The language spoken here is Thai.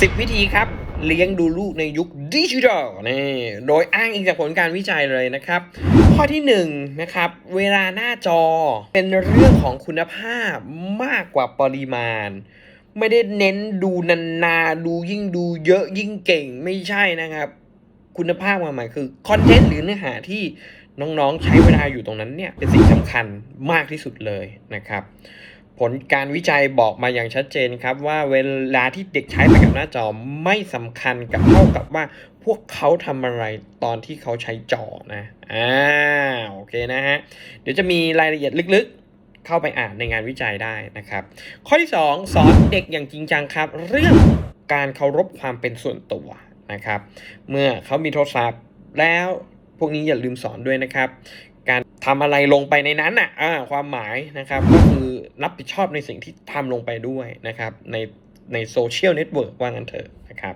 10 วิธีครับ เลี้ยงดูลูกในยุคดิจิทัลนี่โดยอ้างอิงจากผลการวิจัยเลยนะครับ ข้อที่1นงนะครับ เวลาหน้าจอเป็นเรื่องของคุณภาพมากกว่าปริมาณ ไม่ได้เน้นดูนานๆดูยิ่งดูเยอะยิ่งเก่งไม่ใช่นะครับ คุณภาพความหมายคือคอนเทนต์หรือเนื้อหาที่น้องๆใช้เวลาอยู่ตรงนั้นเนี่ยเป็นสิ่งสำคัญมากที่สุดเลยนะครับ ผลการวิจัยบอกมาอย่างชัดเจนครับว่าเวลาที่เด็กใช้ไปกับหน้าจอไม่สำคัญกับเท่ากับว่าพวกเขาทำอะไรตอนที่เขาใช้จอนะอ่าโอเคนะฮะเดี๋ยวจะมีรายละเอียดลึกๆ เข้าไปอ่านในงานวิจัยได้นะครับ ข้อที่ 2 สอนเด็กอย่างจริงจังครับ เรื่องการเคารพความเป็นส่วนตัวนะครับ เมื่อเขามีโทรศัพท์แล้วพวกนี้อย่าลืมสอนด้วยนะครับ การ ทำอะไรลงไปในนั้นอะอ่าความหมายนะครับก็คือรับผิดชอบในสิ่งที่ทำลงไปด้วยนะครับในในโซเชียลเน็ตเวิร์กว่างั้นเถอะนะครับ